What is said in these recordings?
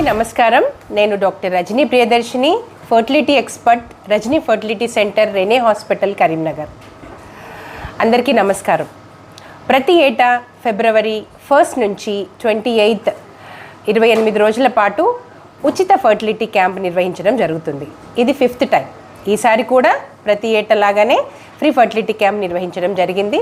అందరికీ నమస్కారం. నేను doctor Rajani Priyadarshini fertility expert Rajani fertility centre Rene hospital Karimnagar. అందరికీ నమస్కారం. ప్రతి ఏటా ఫిబ్రవరి ఫస్ట్ నుంచి ట్వంటీ ఎయిత్ ఇరవై ఎనిమిది రోజుల పాటు ఉచిత ఫర్టిలిటీ క్యాంప్ నిర్వహించడం జరుగుతుంది. ఇది ఫిఫ్త్ టైం. ఈసారి కూడా ప్రతి ఏటలాగానే ఫ్రీ ఫర్టిలిటీ క్యాంప్ నిర్వహించడం జరిగింది.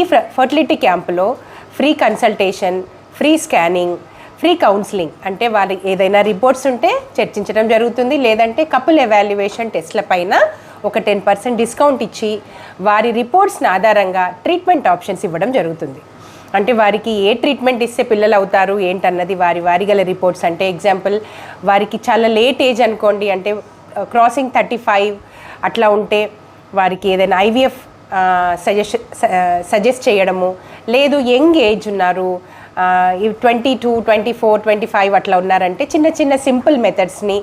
ఈ ఫర్టిలిటీ క్యాంపులో free consultation free scanning free counselling అంటే వారి ఏదైనా రిపోర్ట్స్ ఉంటే చర్చించడం జరుగుతుంది. లేదంటే కపుల్ ఎవాల్యుయేషన్ టెస్ట్ల పైన ఒక టెన్ పర్సెంట్ డిస్కౌంట్ ఇచ్చి వారి రిపోర్ట్స్ని ఆధారంగా ట్రీట్మెంట్ ఆప్షన్స్ ఇవ్వడం జరుగుతుంది. అంటే వారికి ఏ ట్రీట్మెంట్ ఇస్తే పిల్లలు అవుతారు ఏంటన్నది వారి వారి గల రిపోర్ట్స్. అంటే ఎగ్జాంపుల్ వారికి చాలా లేట్ ఏజ్ అనుకోండి అంటే క్రాసింగ్ థర్టీ ఫైవ్ అట్లా ఉంటే వారికి ఏదైనా ఐవీఎఫ్ సజెస్ట్ సజెస్ట్ చేయడము. లేదు యంగ్ ఏజ్ ఉన్నారు twenty two twenty four twenty five అట్లా ఉన్నారంటే చిన్న చిన్న సింపుల్ మెథడ్స్ని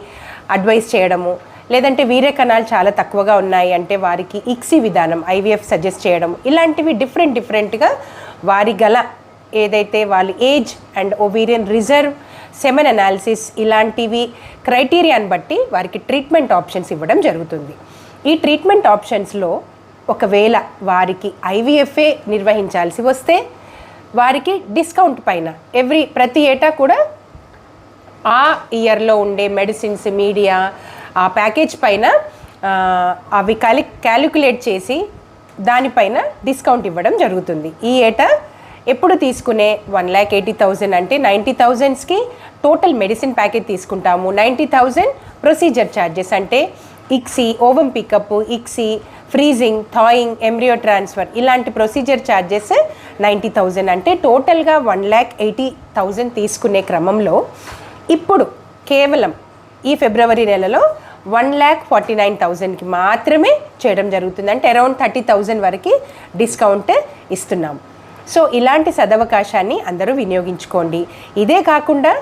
అడ్వైస్ చేయడము లేదంటే వీరే కణాలు చాలా తక్కువగా ఉన్నాయి అంటే వారికి ఇక్సీ విధానం ఐవీఎఫ్ సజెస్ట్ చేయడం ఇలాంటివి డిఫరెంట్ డిఫరెంట్గా వారి గల ఏదైతే వాళ్ళ age and ovarian reserve semen analysis ఇలాంటివి క్రైటీరియాని బట్టి వారికి ట్రీట్మెంట్ ఆప్షన్స్ ఇవ్వడం జరుగుతుంది. ఈ ట్రీట్మెంట్ ఆప్షన్స్లో ఒకవేళ వారికి ఐవీఎఫ్ఏ నిర్వహించాల్సి వస్తే వారికి డిస్కౌంట్ పైన. ఎవ్రీ ప్రతి ఏటా కూడా ఆ ఇయర్లో ఉండే మెడిసిన్స్ మీడియా ఆ ప్యాకేజ్ పైన అవి క్యాలి క్యాలిక్యులేట్ చేసి దానిపైన డిస్కౌంట్ ఇవ్వడం జరుగుతుంది. ఈ ఏటా ఎప్పుడు తీసుకునే వన్ ల్యాక్ ఎయిటీ థౌజండ్ అంటే నైంటీ థౌజండ్స్కి టోటల్ మెడిసిన్ ప్యాకేజ్ తీసుకుంటాము. నైంటీ థౌజండ్ ప్రొసీజర్ ఛార్జెస్ అంటే ICSI ovum pickup ICSI freezing thawing embryo transfer ఇలాంటి ప్రొసీజర్ ఛార్జెస్ నైంటీ థౌజండ్. అంటే టోటల్గా వన్ ల్యాక్ ఎయిటీ థౌజండ్ తీసుకునే క్రమంలో ఇప్పుడు కేవలం ఈ ఫిబ్రవరి నెలలో వన్ ల్యాక్ ఫార్టీ నైన్ థౌజండ్కి మాత్రమే చేయడం జరుగుతుంది. అంటే అరౌండ్ థర్టీ థౌజండ్ వరకు డిస్కౌంట్ ఇస్తున్నాం. సో ఇలాంటి సదవకాశాన్ని అందరూ వినియోగించుకోండి. ఇదే కాకుండా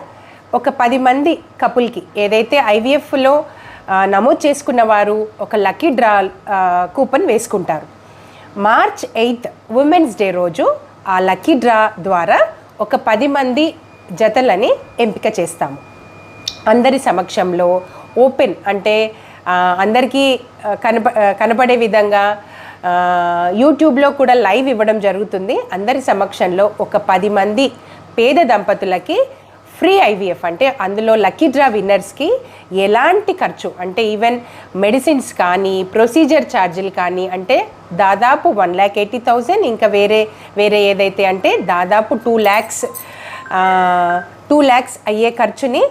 ఒక పది మంది కపుల్కి ఏదైతే ఐవీఎఫ్లో నమోదు చేసుకున్న వారు ఒక లక్కీ డ్రా కూపన్ వేసుకుంటారు. మార్చ్ ఎయిత్ ఉమెన్స్ డే రోజు ఆ లక్కీ డ్రా ద్వారా ఒక పది మంది జతలని ఎంపిక చేస్తాము. అందరి సమక్షంలో ఓపెన్ అంటే అందరికీ కనప కనపడే విధంగా యూట్యూబ్లో కూడా లైవ్ ఇవ్వడం జరుగుతుంది. అందరి సమక్షంలో ఒక పది మంది పేద దంపతులకి ఫ్రీ ఐవీఎఫ్ అంటే అందులో లక్కీ డ్రా విన్నర్స్కి ఎలాంటి ఖర్చు? అంటే ఈవెన్ మెడిసిన్స్ కానీ ప్రొసీజర్ ఛార్జీలు కానీ అంటే దాదాపు వన్ ల్యాక్ ఎయిటీ థౌజండ్ ఇంకా వేరే వేరే ఏదైతే అంటే దాదాపు టూ ల్యాక్స్ టూ ల్యాక్స్ అయ్యే ఖర్చుని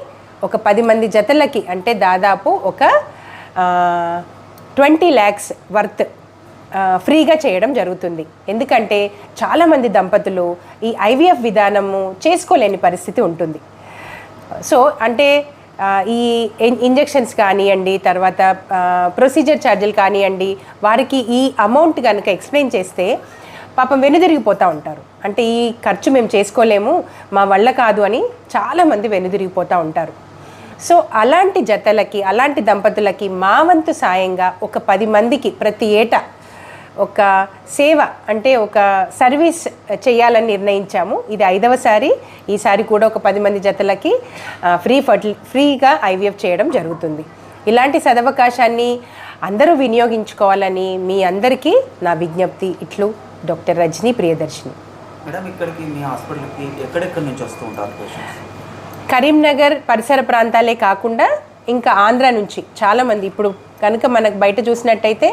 ఒక పది మంది జతలకి అంటే దాదాపు ఒక ట్వంటీ ల్యాక్స్ వర్త్ ఫ్రీగా చేయడం జరుగుతుంది. ఎందుకంటే చాలామంది దంపతులు ఈ ఐవీఎఫ్ విధానము చేసుకోలేని పరిస్థితి ఉంటుంది. సో అంటే ఈ ఇంజెక్షన్స్ కానివ్వండి తర్వాత ప్రొసీజర్ ఛార్జీలు కానివ్వండి వారికి ఈ అమౌంట్ కనుక ఎక్స్ప్లెయిన్ చేస్తే పాపం వెనుదిరిగిపోతూ ఉంటారు. అంటే ఈ ఖర్చు మేము చేసుకోలేము మా వల్ల కాదు అని చాలామంది వెనుదిరిగిపోతూ ఉంటారు. సో అలాంటి జతలకి అలాంటి దంపతులకి మా వంతు సాయంగా ఒక పది మందికి ప్రతి ఏటా ఒక సేవ అంటే ఒక సర్వీస్ చేయాలని నిర్ణయించాము. ఇది ఐదవసారి ఈసారి కూడా ఒక పది మంది జతలకి ఫ్రీ ఫర్టి ఫ్రీగా ఐవీఎఫ్ చేయడం జరుగుతుంది. ఇలాంటి సదవకాశాన్ని అందరూ వినియోగించుకోవాలని మీ అందరికీ నా విజ్ఞప్తి. ఇట్లు డాక్టర్ రజనీ ప్రియదర్శిని. మేడం ఇక్కడికి మీ హాస్పిటల్కి ఎక్కడెక్కడి నుంచి వస్తూ ఉంటారు కరీంనగర్ పరిసర ప్రాంతాలే కాకుండా ఇంకా ఆంధ్ర నుంచి చాలామంది ఇప్పుడు కనుక మనకు బయట చూసినట్టయితే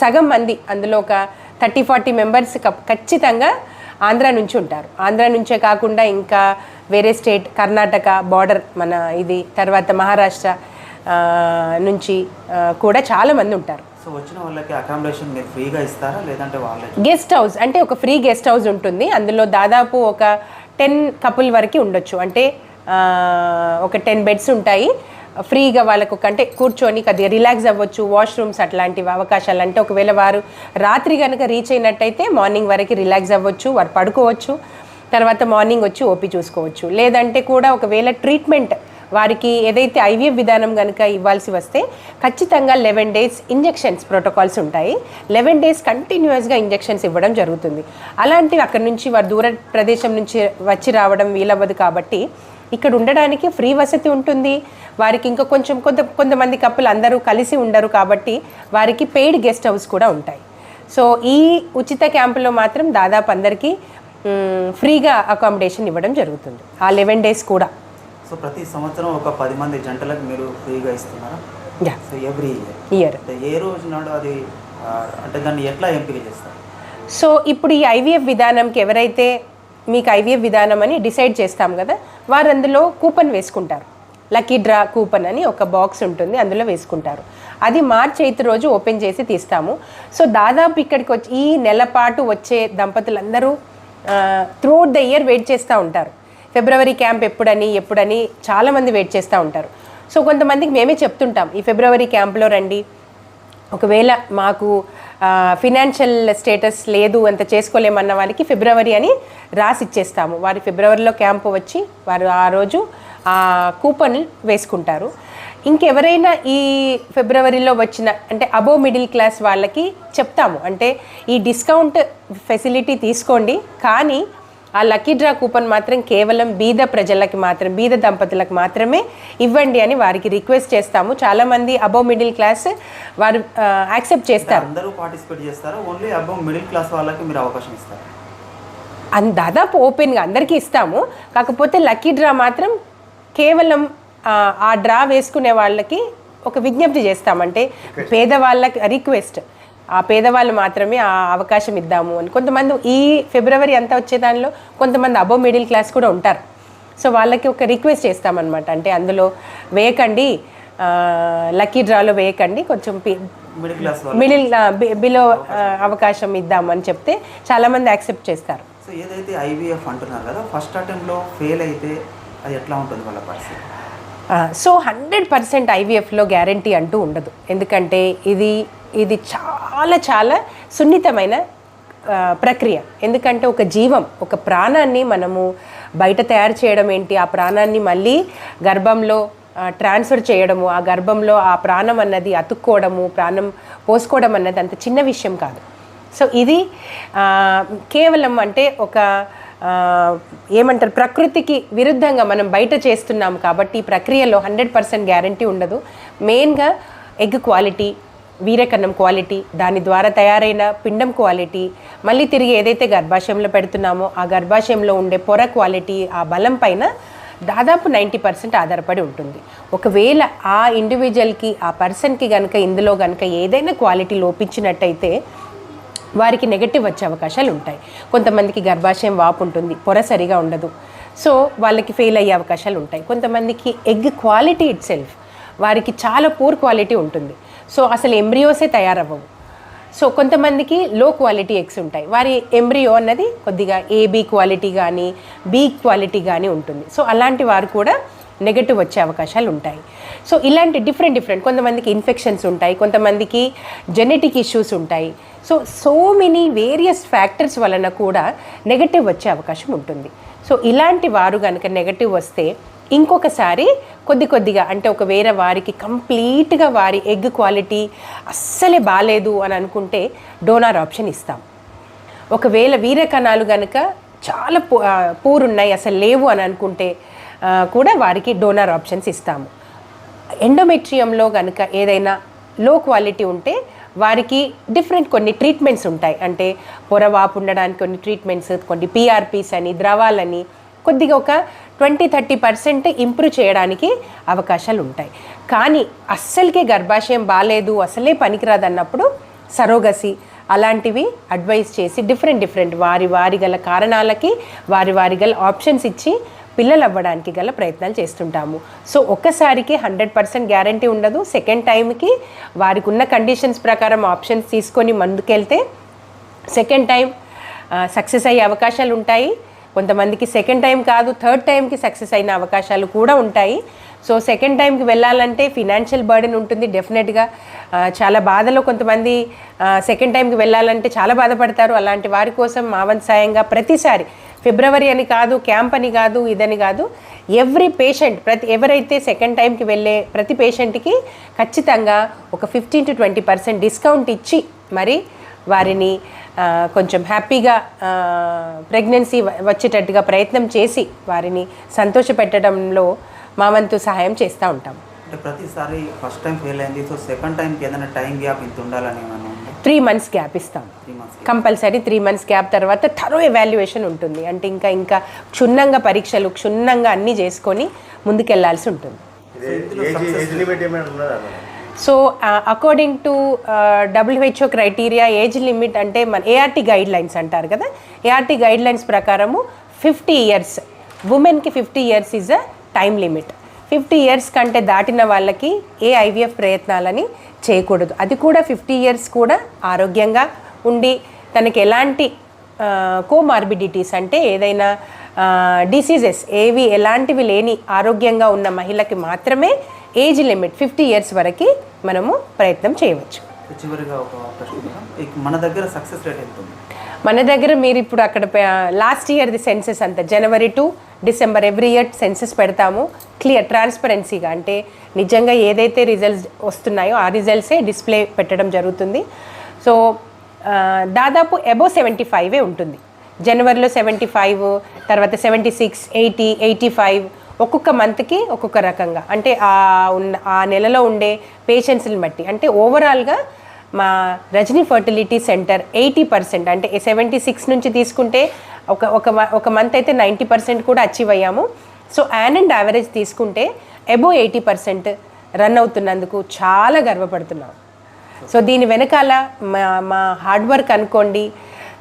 సగం మంది అందులో ఒక థర్టీ ఫార్టీ మెంబర్స్ ఖచ్చితంగా ఆంధ్ర నుంచి ఉంటారు. ఆంధ్ర నుంచే కాకుండా ఇంకా వేరే స్టేట్ కర్ణాటక బార్డర్ మన ఇది తర్వాత మహారాష్ట్ర నుంచి కూడా చాలామంది ఉంటారు. సో వచ్చిన వాళ్ళకి అకామిడేషన్ మీరు ఫ్రీగా ఇస్తారా? లేదంటే వాళ్ళే? గెస్ట్ హౌస్ అంటే ఒక ఫ్రీ గెస్ట్ హౌస్ ఉంటుంది. అందులో దాదాపు ఒక టెన్ కపుల్ వరకు ఉండొచ్చు. అంటే ఒక టెన్ బెడ్స్ ఉంటాయి. ఫ్రీగా వాళ్ళకు కంటే అంటే కూర్చొని కొద్దిగా రిలాక్స్ అవ్వచ్చు వాష్రూమ్స్ అట్లాంటివి అవకాశాలు అంటే ఒకవేళ వారు రాత్రి కనుక రీచ్ అయినట్టయితే మార్నింగ్ వరకు రిలాక్స్ అవ్వచ్చు వారు పడుకోవచ్చు తర్వాత మార్నింగ్ వచ్చి ఓపీ చూసుకోవచ్చు. లేదంటే కూడా ఒకవేళ ట్రీట్మెంట్ వారికి ఏదైతే ఐవీఎఫ్ విధానం కనుక ఇవ్వాల్సి వస్తే ఖచ్చితంగా లెవెన్ డేస్ ఇంజెక్షన్స్ ప్రోటోకాల్స్ ఉంటాయి. లెవెన్ డేస్ కంటిన్యూస్గా ఇంజెక్షన్స్ ఇవ్వడం జరుగుతుంది. అలాంటివి అక్కడి నుంచి వారు దూర ప్రదేశం నుంచి వచ్చి రావడం వీలవ్వదు కాబట్టి ఇక్కడ ఉండడానికి ఫ్రీ వసతి ఉంటుంది. వారికి ఇంకా కొంచెం కొంత కొంతమంది కప్పులు అందరూ కలిసి ఉండరు కాబట్టి వారికి పెయిడ్ గెస్ట్ హౌస్ కూడా ఉంటాయి. సో ఈ ఉచిత క్యాంపులో మాత్రం దాదాపు అందరికీ ఫ్రీగా అకామిడేషన్ ఇవ్వడం జరుగుతుంది. ఆ లెవెన్ డేస్ కూడా. సో ప్రతి సంవత్సరం ఒక పది మంది జంటలకు మీరు ఫ్రీగా ఇస్తున్నారా? సో ఎవ్రీ ఇయర్ ఏ రోజు నాడు అది అంటే దాన్ని ఎట్లా ఎంపిక చేస్తారు? సో ఇప్పుడు ఈ ఐవీఎఫ్ విధానంకి ఎవరైతే మీకు ఐవీఎఫ్ విధానం అని డిసైడ్ చేస్తాం కదా వారు అందులో కూపన్ వేసుకుంటారు. లక్కీ డ్రా కూపన్ అని ఒక బాక్స్ ఉంటుంది అందులో వేసుకుంటారు. అది మార్చి ఐదు రోజు ఓపెన్ చేసి తీస్తాము. సో దాదాపు ఇక్కడికి వచ్చి ఈ నెల పాటు వచ్చే దంపతులందరూ త్రూఅవుట్ ద ఇయర్ వెయిట్ చేస్తూ ఉంటారు. ఫిబ్రవరి క్యాంప్ ఎప్పుడని ఎప్పుడని చాలామంది వెయిట్ చేస్తూ ఉంటారు. సో కొంతమందికి మేమే చెప్తుంటాం ఈ ఫిబ్రవరి క్యాంప్లో రండి. ఒకవేళ మాకు ఫినాన్షియల్ స్టేటస్ లేదు అంత చేసుకోలేమన్న వాళ్ళకి ఫిబ్రవరి అని రాసి ఇచ్చేస్తాము వారి ఫిబ్రవరిలో క్యాంపు వచ్చి వారు ఆ రోజు ఆ కూపన్ వేసుకుంటారు. ఇంకెవరైనా ఈ ఫిబ్రవరిలో వచ్చిన అంటే అబో మిడిల్ క్లాస్ వాళ్ళకి చెప్తాము. అంటే ఈ డిస్కౌంట్ ఫెసిలిటీ తీసుకోండి కానీ ఆ లక్కీ డ్రా కూపన్ మాత్రం కేవలం బీద ప్రజలకి మాత్రం బీద దంపతులకు మాత్రమే ఇవ్వండి అని వారికి రిక్వెస్ట్ చేస్తాము. చాలామంది అబో మిడిల్ క్లాస్ వారు యాక్సెప్ట్ చేస్తారు. అందరూ పార్టిసిపేట్ చేస్తారా? ఓన్లీ అబ్బో మిడిల్ క్లాస్ వాళ్ళకి మీరు అవకాశం ఇస్తారా? అన్ దాదాపు ఓపెన్గా అందరికీ ఇస్తాము. కాకపోతే లక్కీ డ్రా మాత్రం కేవలం ఆ, ఆ డ్రా వేసుకునే వాళ్ళకి ఒక విజ్ఞప్తి చేస్తామంటే పేదవాళ్ళకి రిక్వెస్ట్. ఆ పేదవాళ్ళు మాత్రమే ఆ అవకాశం ఇద్దాము అని. కొంతమంది ఈ ఫిబ్రవరి అంతా వచ్చే దానిలో కొంతమంది అబో మిడిల్ క్లాస్ కూడా ఉంటారు. సో వాళ్ళకి ఒక రిక్వెస్ట్ చేస్తామన్నమాట. అంటే అందులో వేయకండి లక్కీ డ్రాలో వేయకండి కొంచెం మిడిల్ బిలో అవకాశం ఇద్దామని చెప్తే చాలామంది యాక్సెప్ట్ చేస్తారు. సో ఏదైతే ఐవీఎఫ్ అంటున్నారు కదా ఫస్ట్ అటెంప్ట్లో ఫెయిల్ అయితే అది ఎట్లా ఉంటుంది వాళ్ళ పరిస్థితి? సో హండ్రెడ్ పర్సెంట్ ఐవీఎఫ్లో గ్యారంటీ అంటూ ఉండదు. ఎందుకంటే ఇది ఇది చాలా చాలా సున్నితమైన ప్రక్రియ. ఎందుకంటే ఒక జీవం ఒక ప్రాణాన్ని మనము బయట తయారు చేయడం ఏంటి? ఆ ప్రాణాన్ని మళ్ళీ గర్భంలో ట్రాన్స్ఫర్ చేయడము ఆ గర్భంలో ఆ ప్రాణం అన్నది అతుక్కోవడము ప్రాణం పోసుకోవడం అన్నది అంత చిన్న విషయం కాదు. సో ఇది కేవలం అంటే ఒక ఏమంటారు? ప్రకృతికి విరుద్ధంగా మనం బయట చేస్తున్నాం కాబట్టి ఈ ప్రక్రియలో హండ్రెడ్ పర్సెంట్ గ్యారంటీ ఉండదు. మెయిన్గా ఎగ్ క్వాలిటీ వీరకన్నం క్వాలిటీ దాని ద్వారా తయారైన పిండం క్వాలిటీ మళ్ళీ తిరిగి ఏదైతే గర్భాశయంలో పెడుతున్నామో ఆ గర్భాశయంలో ఉండే పొర క్వాలిటీ ఆ బలం పైన దాదాపు నైంటీ పర్సెంట్ ఆధారపడి ఉంటుంది. ఒకవేళ ఆ ఇండివిజువల్కి ఆ పర్సన్కి కనుక ఇందులో కనుక ఏదైనా క్వాలిటీ లోపించినట్టయితే వారికి నెగటివ్ వచ్చే అవకాశాలు ఉంటాయి. కొంతమందికి గర్భాశయం వాపు ఉంటుంది పొర సరిగా ఉండదు. సో వాళ్ళకి ఫెయిల్ అయ్యే అవకాశాలు ఉంటాయి. కొంతమందికి ఎగ్ క్వాలిటీ ఇట్ సెల్ఫ్ వారికి చాలా పూర్ క్వాలిటీ ఉంటుంది. సో అసలు ఎంబ్రియోసే తయారవ్వవు. సో కొంతమందికి లో క్వాలిటీ ఎగ్స్ ఉంటాయి. వారి ఎంబ్రియో అన్నది కొద్దిగా ఏబీ క్వాలిటీ కానీ బీ క్వాలిటీ కానీ ఉంటుంది. సో అలాంటి వారు కూడా నెగటివ్ వచ్చే అవకాశాలు ఉంటాయి. సో ఇలాంటి డిఫరెంట్ డిఫరెంట్ కొంతమందికి ఇన్ఫెక్షన్స్ ఉంటాయి కొంతమందికి జెనెటిక్ ఇష్యూస్ ఉంటాయి. So so many various factors వలన కూడా నెగటివ్ వచ్చే అవకాశం ఉంటుంది. సో ఇలాంటి వారు కనుక నెగటివ్ వస్తే ఇంకొకసారి కొద్ది కొద్దిగా అంటే ఒక వేరే వారికి కంప్లీట్గా వారి ఎగ్ క్వాలిటీ అస్సలే బాగాలేదు అని అనుకుంటే డోనార్ ఆప్షన్ ఇస్తాం. ఒకవేళ వీర కణాలు కనుక చాలా పూ- ఉన్నాయి అసలు లేవు అని అనుకుంటే కూడా వారికి డోనార్ ఆప్షన్స్ ఇస్తాము. ఎండోమెట్రియంలో కనుక ఏదైనా లో క్వాలిటీ ఉంటే వారికి డిఫరెంట్ కొన్ని ట్రీట్మెంట్స్ ఉంటాయి. అంటే పొరవాపు ఉండడానికి కొన్ని ట్రీట్మెంట్స్ కొన్ని పీఆర్పీస్ అని ద్రవాలని కొద్దిగా ఒక ట్వంటీ థర్టీ పర్సెంట్ ఇంప్రూవ్ చేయడానికి అవకాశాలు ఉంటాయి. కానీ అస్సలకే గర్భాశయం బాగాలేదు అసలే పనికిరాదు అన్నప్పుడు సరోగసి అలాంటివి అడ్వైస్ చేసి డిఫరెంట్ డిఫరెంట్ వారి వారి గల కారణాలకి వారి వారి గల ఆప్షన్స్ ఇచ్చి పిల్లలు అవ్వడానికి గల ప్రయత్నాలు చేస్తుంటాము. సో ఒక్కసారికి హండ్రెడ్ పర్సెంట్ గ్యారంటీ ఉండదు. సెకండ్ టైంకి వారికి ఉన్న కండిషన్స్ ప్రకారం ఆప్షన్స్ తీసుకొని ముందుకెళ్తే సెకండ్ టైం సక్సెస్ అయ్యే అవకాశాలు ఉంటాయి కొంతమందికి సెకండ్ టైం కాదు థర్డ్ టైంకి సక్సెస్ అయిన అవకాశాలు కూడా ఉంటాయి. సో సెకండ్ టైంకి వెళ్ళాలంటే ఫినాన్షియల్ బర్డెన్ ఉంటుంది డెఫినెట్గా చాలా బాధలో కొంతమంది సెకండ్ టైంకి వెళ్ళాలంటే చాలా బాధపడతారు. అలాంటి వారి కోసం మావంత సాయంగా ప్రతిసారి ఫిబ్రవరి అని కాదు క్యాంప్ అని కాదు ఇదని కాదు ఎవ్రీ పేషెంట్ ప్రతి ఎవరైతే సెకండ్ టైంకి వెళ్ళే ప్రతి పేషెంట్కి ఖచ్చితంగా ఒక fifteen to twenty percent discount ఇచ్చి మరి వారిని కొంచెం హ్యాపీగా ప్రెగ్నెన్సీ వచ్చేటట్టుగా ప్రయత్నం చేసి వారిని సంతోషపెట్టడంలో మా వంతు సహాయం చేస్తూ ఉంటాం. అంటే ప్రతిసారి ఫస్ట్ టైం ఫెయిల్ అయింది. సో సెకండ్ టైంకి ఏదైనా టైం గ్యాప్ ఇంత ఉండాలని త్రీ మంత్స్ గ్యాప్ ఇస్తాం. కంపల్సరీ త్రీ మంత్స్ గ్యాప్ తర్వాత థరో ఎవాల్యుయేషన్ ఉంటుంది. అంటే ఇంకా ఇంకా క్షుణ్ణంగా పరీక్షలు క్షుణ్ణంగా అన్నీ చేసుకొని ముందుకెళ్ళాల్సి ఉంటుంది. So according to WHO criteria age limit అంటే మన ఏఆర్టీ గైడ్ లైన్స్ అంటారు కదా? ఏఆర్టీ గైడ్ లైన్స్ ప్రకారము ఫిఫ్టీ ఇయర్స్ ఉమెన్కి fifty years is a time limit fifty years కంటే దాటిన వాళ్ళకి ఏ ఐవీఎఫ్ ప్రయత్నాలని చేయకూడదు. అది కూడా ఫిఫ్టీ ఇయర్స్ కూడా ఆరోగ్యంగా ఉండి తనకి ఎలాంటి కోమార్బిడిటీస్ అంటే ఏదైనా డిసీజెస్ ఏవి ఎలాంటివి లేని ఆరోగ్యంగా ఉన్న మహిళకి మాత్రమే ఏజ్ లిమిట్ ఫిఫ్టీ ఇయర్స్ వరకు మనము ప్రయత్నం చేయవచ్చు. చివరిగా ఒక ప్రశ్న మన దగ్గర సక్సెస్ రేట్ ఎంత ఉంది? మన దగ్గర మీరు ఇప్పుడు అక్కడ లాస్ట్ ఇయర్ది సెన్సెస్ అంతా జనవరి to December every year census పెడతాము. క్లియర్ ట్రాన్స్పరెన్సీగా అంటే నిజంగా ఏదైతే రిజల్ట్స్ వస్తున్నాయో ఆ రిజల్ట్సే డిస్ప్లే పెట్టడం జరుగుతుంది. సో దాదాపు అబోవ్ సెవెంటీ ఫైవే ఉంటుంది. జనవరిలో సెవెంటీ ఫైవ్ తర్వాత seventy six eighty eighty five ఒక్కొక్క మంత్కి ఒక్కొక్క రకంగా. అంటే ఆ ఉన్న ఆ నెలలో ఉండే పేషెంట్స్ని బట్టి. అంటే ఓవరాల్గా మా Rajani fertility centre eighty percent అంటే సెవెంటీ సిక్స్ నుంచి తీసుకుంటే ఒక ఒక మ- ఒక మంత్ అయితే నైంటీ పర్సెంట్ కూడా అచీవ్ అయ్యాము. సో యాన్ అండ్ యావరేజ్ తీసుకుంటే అబోవ్ ఎయిటీ పర్సెంట్ రన్ అవుతున్నందుకు చాలా గర్వపడుతున్నాం. సో దీని వెనకాల మా మా హార్డ్ వర్క్ అనుకోండి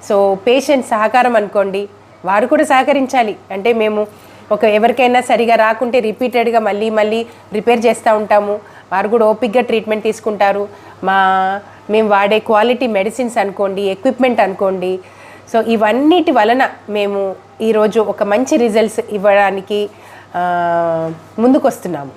సో పేషెంట్ సహకారం అనుకోండి వారు కూడా సహకరించాలి. అంటే మేము ఒక ఎవరికైనా సరిగా రాకుంటే రిపీటెడ్గా మళ్ళీ మళ్ళీ రిపేర్ చేస్తూ ఉంటాము. వారు కూడా ఓపిక్గా ట్రీట్మెంట్ తీసుకుంటారు. మా మేము వాడే క్వాలిటీ మెడిసిన్స్ అనుకోండి ఎక్విప్మెంట్ అనుకోండి. సో ఇవన్నిటి వలన మేము ఈరోజు ఒక మంచి రిజల్ట్స్ ఇవ్వడానికి ముందుకు ముందుకొస్తున్నాము.